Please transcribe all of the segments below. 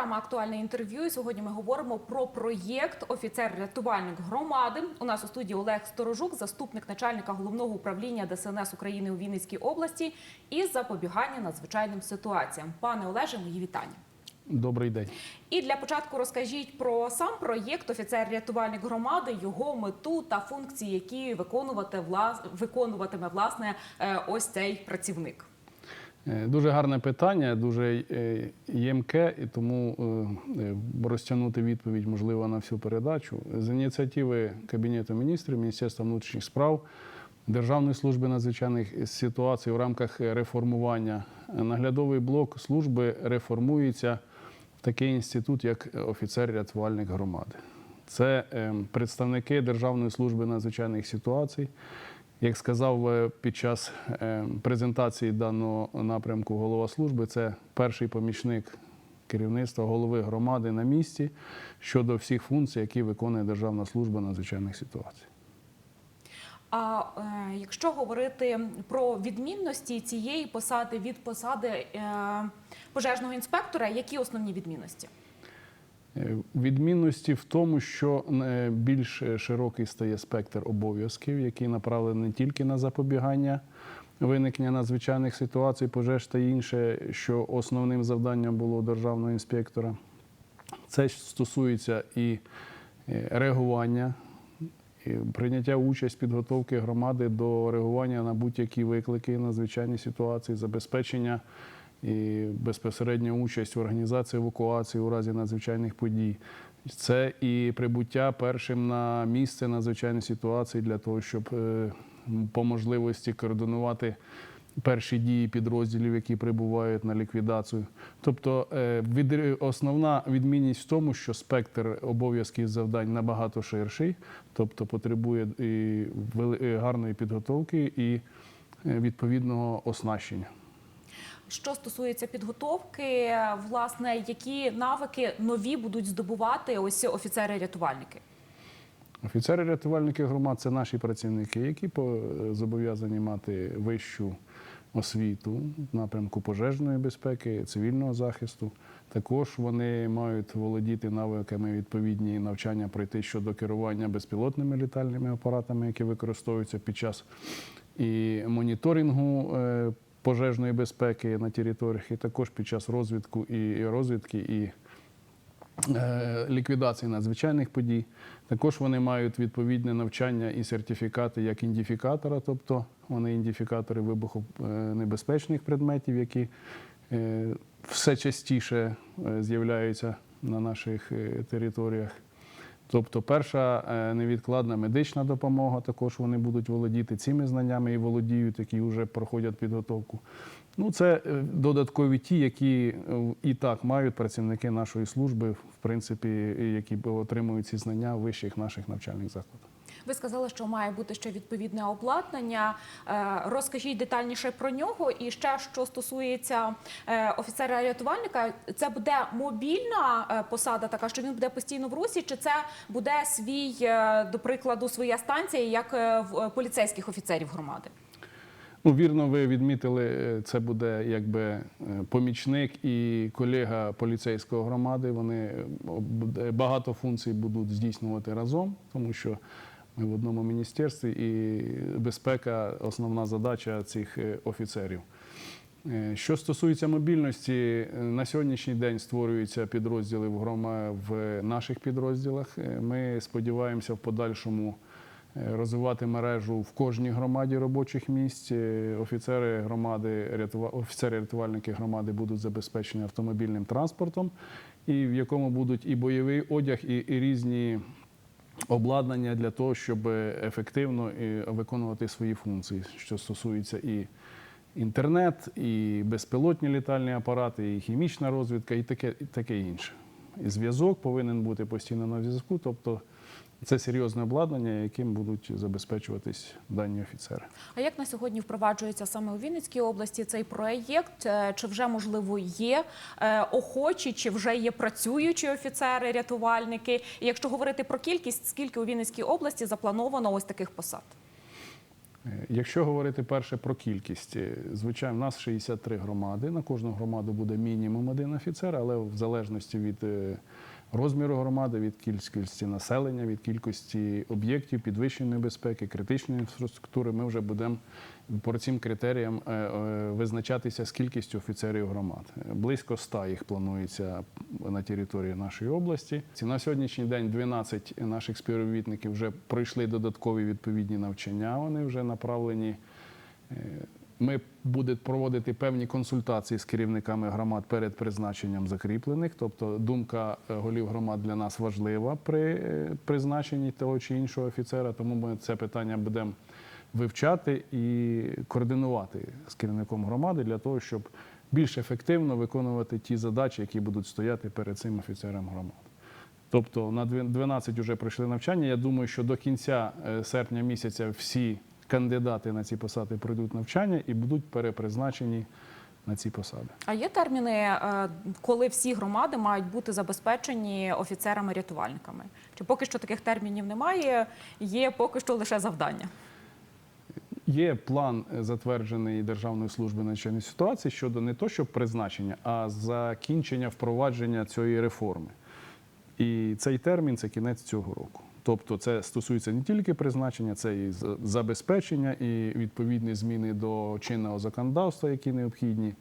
програма Актуальне інтерв'ю. І Сьогодні ми говоримо про проєкт офіцер-рятувальник громади. У нас у студії Олег Сторожук, заступник начальника головного управління ДСНС України у Вінницькій області із запобігання надзвичайним ситуаціям. Пане Олеже, мої вітання. Добрий день. І для початку розкажіть про сам проєкт офіцер-рятувальник громади, його мету та функції, які виконувати влас... виконуватиме власне е, ось цей працівник. Е, Дуже гарне питання, дуже е, ємке, і тому е, розтягнути відповідь можливо на всю передачу. З ініціативи Кабінету міністрів, Міністерства внутрішніх справ, Державної служби надзвичайних ситуацій в рамках реформування наглядовий блок служби реформується в такий інститут, як офіцер-рятувальник громади. Це е, представники Державної служби надзвичайних ситуацій. Як сказав е, під час е, презентації даного напрямку голова служби, це перший помічник керівництва голови громади на місці щодо всіх функцій, які виконує Державна служба надзвичайних ситуацій. А е, якщо говорити про відмінності цієї посади від посади е, пожежного інспектора, які основні відмінності? Е, Відмінності в тому, що е, більш широкий стає спектр обов'язків, які направлені не тільки на запобігання виникнення надзвичайних ситуацій, пожеж та інше, що основним завданням було державного інспектора. Це стосується і е, реагування, і прийняття участь підготовки громади до реагування на будь-які виклики, надзвичайні ситуації, забезпечення і безпосередня участь в організації евакуації у разі надзвичайних подій. Це і прибуття першим на місце надзвичайної ситуації для того, щоб е, по можливості координувати перші дії підрозділів, які прибувають на ліквідацію. Тобто е, основна відмінність в тому, що спектр обов'язків завдань набагато ширший, тобто потребує і гарної підготовки і е, відповідного оснащення. Що стосується підготовки, власне, які навики нові будуть здобувати ось офіцери-рятувальники? Офіцери-рятувальники громад це наші працівники, які зобов'язані мати вищу освіту в напрямку пожежної безпеки, цивільного захисту. Також вони мають володіти навиками відповідні навчання пройти щодо керування безпілотними літальними апаратами, які використовуються під час і моніторингу е, пожежної безпеки на територіях, і також під час розвідку і розвідки і е, ліквідації надзвичайних подій. Також вони мають відповідне навчання і сертифікати як індифікатора, тобто вони індифікатори вибухонебезпечних предметів, які е, все частіше е, з'являються на наших е, територіях. Тобто, перша е, невідкладна медична допомога, також вони будуть володіти цими знаннями і володіють, які вже проходять підготовку. Ну, це е, додаткові ті, які е, і так мають працівники нашої служби, в принципі, які отримують ці знання в вищих наших навчальних закладах. Ви сказали, що має бути ще відповідне обладнання. Е, Розкажіть детальніше про нього. І ще що стосується е, офіцера-рятувальника, це буде мобільна е, посада, така що він буде постійно в русі, чи це буде свій, до прикладу, своя станція, як в поліцейських офіцерів громади? Ну, вірно, ви відмітили, це буде якби помічник і колега поліцейської громади. Вони багато функцій будуть здійснювати разом, тому що ми в одному міністерстві і безпека основна задача цих е, офіцерів. Е, Що стосується мобільності, е, на сьогоднішній день створюються підрозділи в грома в наших підрозділах. Ми сподіваємося в подальшому розвивати мережу в кожній громаді робочих місць. Офіцери громади, рятува- офіцери-рятувальники громади будуть забезпечені автомобільним транспортом, і в якому будуть і бойовий одяг, і, і різні обладнання для того, щоб ефективно виконувати свої функції, що стосується і інтернет, і безпілотні літальні апарати, і хімічна розвідка, і таке, і таке інше. І зв'язок повинен бути постійно на зв'язку, тобто це серйозне обладнання, яким будуть забезпечуватись дані офіцери. А як на сьогодні впроваджується саме у Вінницькій області цей проєкт? Е, Чи вже можливо є е, охочі, чи вже є працюючі офіцери, рятувальники? І якщо говорити про кількість, скільки у Вінницькій області заплановано ось таких посад? Е, Якщо говорити перше про кількість, е, звичайно, в нас 63 громади. На кожну громаду буде мінімум один офіцер, але в залежності від е, розміру громади, від кількості населення, від кількості об'єктів підвищеної безпеки, критичної інфраструктури, ми вже будемо по цим критеріям е, е, визначатися з кількістю офіцерів громад. Е, Близько 100 їх планується на території нашої області. Ці На сьогоднішній день 12 наших співробітників вже пройшли додаткові відповідні навчання. Вони вже направлені. Ми будемо проводити певні консультації з керівниками громад перед призначенням закріплених. Тобто думка е, голів громад для нас важлива при е, призначенні того чи іншого офіцера, тому ми це питання будемо вивчати і координувати з керівником громади для того, щоб більш ефективно виконувати ті задачі, які будуть стояти перед цим офіцером громад. Тобто на дві- 12 вже пройшли навчання. Я думаю, що до кінця е, серпня місяця всі кандидати на ці посади пройдуть навчання і будуть перепризначені на ці посади. А є терміни, е, коли всі громади мають бути забезпечені офіцерами-рятувальниками? Чи поки що таких термінів немає? Є поки що лише завдання. Є план е, затверджений Державною службою надзвичайної ситуації щодо не то, щоб призначення, а закінчення впровадження цієї реформи. І цей термін це кінець цього року. Тобто, це стосується не тільки призначення, це і забезпечення, і відповідні зміни до чинного законодавства, які необхідні.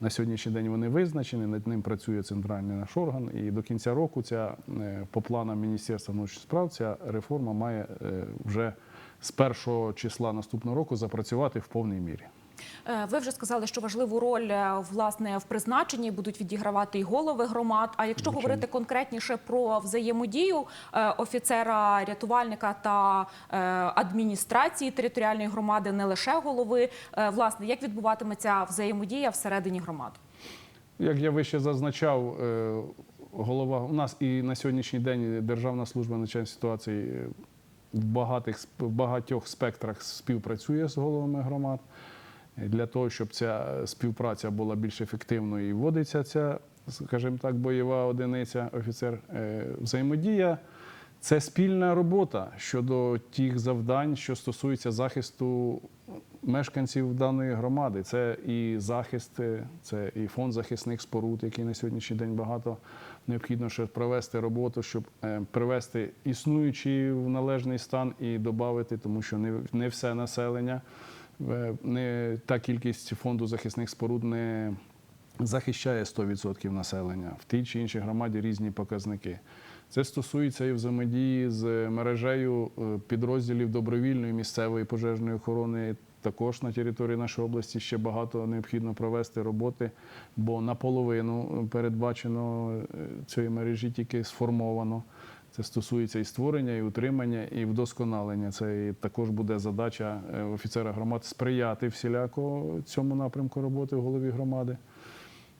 На сьогоднішній день вони визначені, над ним працює центральний наш орган. І до кінця року ця е, по планам Міністерства внутрішніх справ ця реформа має е, вже з першого числа наступного року запрацювати в повній мірі. Е, Ви вже сказали, що важливу роль е, власне в призначенні будуть відігравати і голови громад. А якщо Звичайно. говорити конкретніше про взаємодію е, офіцера, рятувальника та адміністрації територіальної громади, не лише голови, власне, як відбуватиметься взаємодія всередині громад? Як я вище зазначав, голова у нас і на сьогоднішній день Державна служба надзвичайної ситуації в багатих в багатьох спектрах співпрацює з головами громад для того, щоб ця співпраця була більш ефективною і вводиться ця, скажімо так, бойова одиниця, офіцер. Е, Взаємодія це спільна робота щодо тих завдань, що стосуються захисту мешканців даної громади. Це і захист, е, це і фонд захисних споруд, який на сьогоднішній день багато необхідно ще провести роботу, щоб е, привести існуючий в належний стан і додати, тому що не, все населення, не та кількість фонду захисних споруд не захищає 100% населення. В тій чи іншій громаді різні показники. Це стосується і взаємодії з мережею е, підрозділів добровільної місцевої пожежної охорони. Також на території нашої області ще багато необхідно провести роботи, бо наполовину передбачено е, цієї мережі тільки сформовано. Це стосується і створення, і утримання, і вдосконалення. Це і також буде задача е, офіцера громад сприяти всіляко цьому напрямку роботи в голові громади.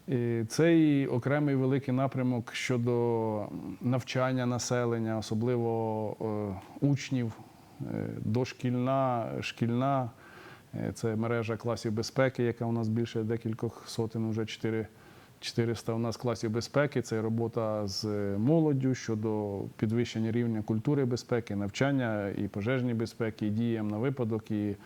І Це і окремий великий напрямок щодо навчання населення, особливо е, учнів, е, дошкільна, шкільна. Це мережа класів безпеки, яка у нас більше декількох сотень, вже 4 400 у нас класів безпеки. Це робота з молоддю щодо підвищення рівня культури безпеки, навчання і пожежній безпеки, і діям на випадок. І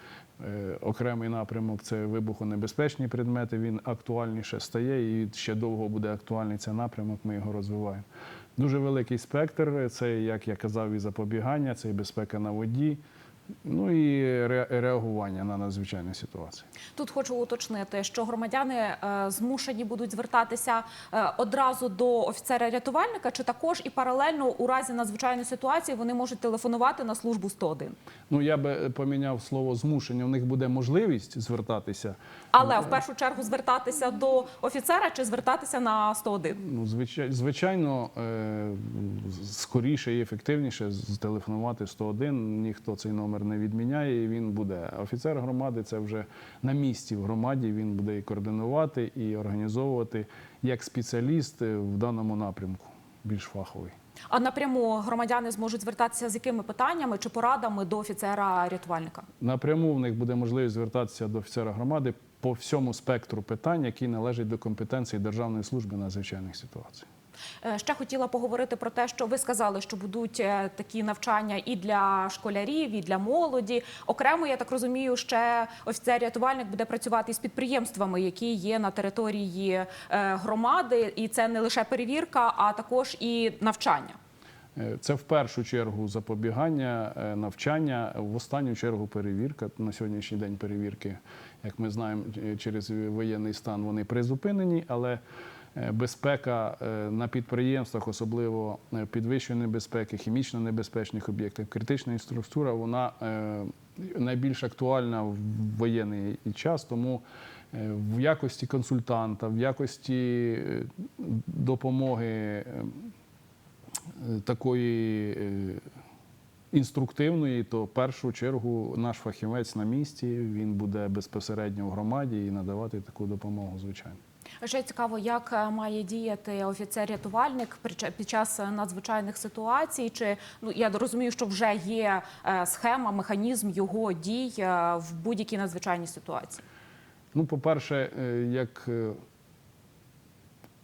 е, окремий напрямок це вибухонебезпечні предмети. Він актуальніше стає і ще довго буде актуальний цей напрямок. Ми його розвиваємо. Дуже великий спектр. Це, як я казав, і запобігання, це і безпека на воді. Ну і реагування на надзвичайні ситуації. Тут хочу уточнити, що громадяни е, змушені будуть звертатися е, одразу до офіцера-рятувальника, чи також і паралельно у разі надзвичайної ситуації вони можуть телефонувати на службу 101. Ну я би поміняв слово змушення. У них буде можливість звертатися. Але в першу чергу звертатися до офіцера чи звертатися на 101? Ну, звичай- звичайно, е, скоріше і ефективніше зтелефонувати 101. Ніхто цей номер не відміняє, і він буде. Офіцер громади це вже на місці в громаді. Він буде і координувати, і організовувати як спеціаліст в даному напрямку, більш фаховий. А напряму громадяни зможуть звертатися з якими питаннями чи порадами до офіцера-рятувальника? Напряму в них буде можливість звертатися до офіцера громади по всьому спектру питань, які належать до компетенції Державної служби надзвичайних ситуацій. Е, Ще хотіла поговорити про те, що ви сказали, що будуть е, такі навчання і для школярів, і для молоді. Окремо, я так розумію, ще офіцер-рятувальник буде працювати з підприємствами, які є на території е, громади, і це не лише перевірка, а також і навчання. Це в першу чергу запобігання, навчання, в останню чергу перевірка. На сьогоднішній день перевірки, як ми знаємо, через воєнний стан вони призупинені, але безпека е, на підприємствах, особливо е, підвищеної небезпеки, хімічно небезпечних об'єктів, критична інфраструктура, вона е, найбільш актуальна в воєнний час. Тому е, в якості консультанта, в якості е, допомоги. е, е, такої е, інструктивної, то в першу чергу наш фахівець на місці він буде безпосередньо в громаді і надавати таку допомогу, звичайно. Ще цікаво, як е, має діяти офіцер-рятувальник під час е, надзвичайних ситуацій. Чи ну я розумію, що вже є е, схема, механізм його дій в будь-якій надзвичайній ситуації. Ну, по-перше, як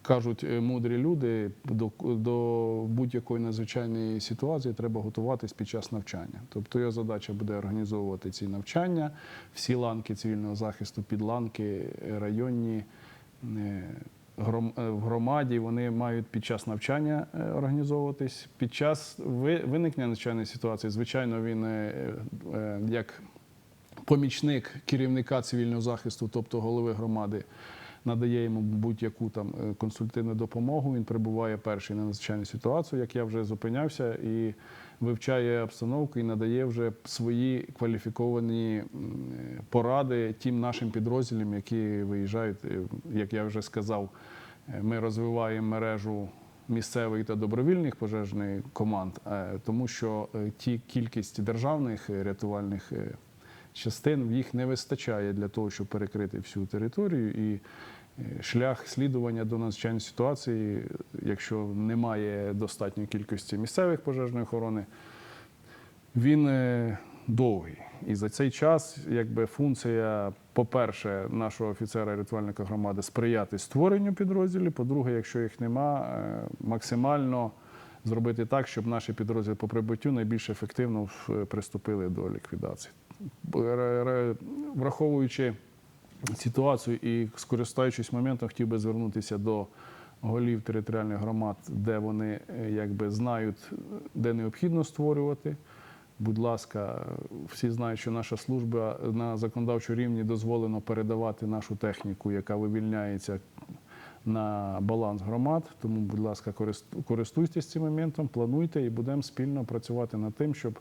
кажуть мудрі люди, до, до будь-якої надзвичайної ситуації треба готуватись під час навчання. Тобто його задача буде організовувати ці навчання, всі ланки цивільного захисту, підланки, районні. Е, е, В громаді вони мають під час навчання е, організовуватись. Під час виникнення надзвичайної ситуації, звичайно, він як помічник керівника цивільного захисту, тобто голови громади, надає йому будь-яку там консультативну допомогу. Він прибуває перший на надзвичайну ситуацію, як я вже зупинявся, і вивчає обстановку і надає вже свої кваліфіковані поради тим нашим підрозділам, які виїжджають. Е, Як я вже сказав, е, ми розвиваємо мережу. Місцевих та добровільних пожежних команд, е, тому що ті кількість державних рятувальних частин їх не вистачає для того, щоб перекрити всю територію. І шлях слідування до надзвичайної ситуації, якщо немає достатньої кількості місцевих пожежної охорони, він е, довгий. І за цей час, якби функція, по-перше, нашого офіцера рятувальника громади сприяти створенню підрозділів. По-друге, якщо їх нема, е, максимально зробити так, щоб наші підрозділи по прибуттю найбільш ефективно приступили до ліквідації. Враховуючи ситуацію і скористаючись моментом, хотів би звернутися до голів територіальних громад, де вони е, якби знають, де необхідно створювати. Будь ласка, всі знають, що наша служба на законодавчому рівні дозволено передавати нашу техніку, яка вивільняється на баланс громад. Тому, будь ласка, користуйтесь цим моментом, плануйте і будемо спільно працювати над тим, щоб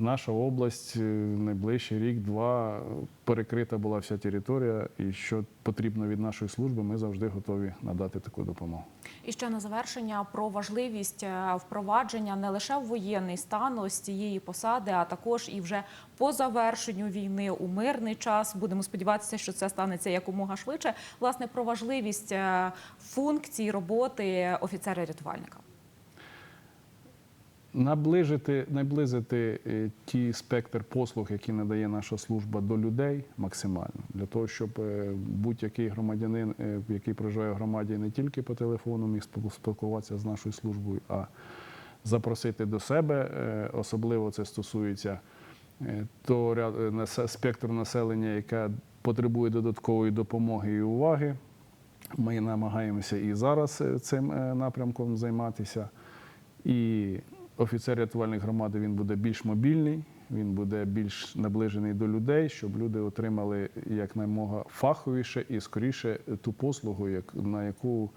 наша область е, найближчий рік-два перекрита була вся територія, і що потрібно від нашої служби, ми завжди готові надати таку допомогу. І ще на завершення про важливість е, впровадження не лише в воєнний стан ось цієї посади, а також і вже по завершенню війни у мирний час. Будемо сподіватися, що це станеться якомога швидше. Власне про важливість е, функцій роботи офіцера-рятувальника. Наближити, наблизити е, ті спектр послуг, які надає наша служба до людей максимально, для того, щоб е, будь-який громадянин, е, який проживає в громаді, не тільки по телефону міг спіл- спілкуватися з нашою службою, а запросити до себе. Особливо це стосується того спектру населення, яке потребує додаткової допомоги і уваги. Ми намагаємося і зараз цим напрямком займатися. І офіцер рятувальних громади він буде більш мобільний, він буде більш наближений до людей, щоб люди отримали якнаймога фаховіше і скоріше ту послугу, як, на яку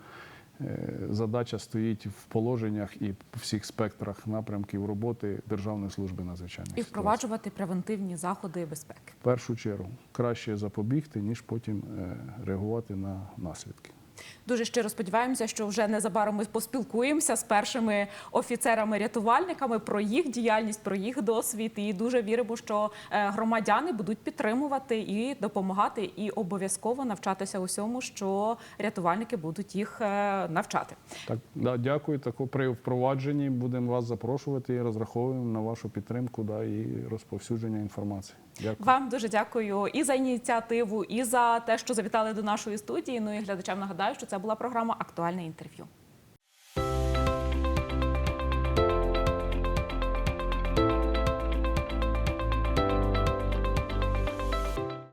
е, задача стоїть в положеннях і всіх спектрах напрямків роботи Державної служби надзвичайних І ситуацій. впроваджувати превентивні заходи безпеки. В першу чергу краще запобігти, ніж потім е, реагувати на наслідки. Дуже щиро сподіваємося, що вже незабаром ми поспілкуємося з першими офіцерами-рятувальниками про їх діяльність, про їх досвід. І дуже віримо, що е, громадяни будуть підтримувати і допомагати, і обов'язково навчатися усьому, що рятувальники будуть їх е, навчати. Так, да, дякую. Тако при впровадженні будемо вас запрошувати і розраховуємо на вашу підтримку да, і розповсюдження інформації. Дякую. Вам дуже дякую і за ініціативу, і за те, що завітали до нашої студії. Ну і глядачам нагадаю, що це була програма Актуальне інтерв'ю.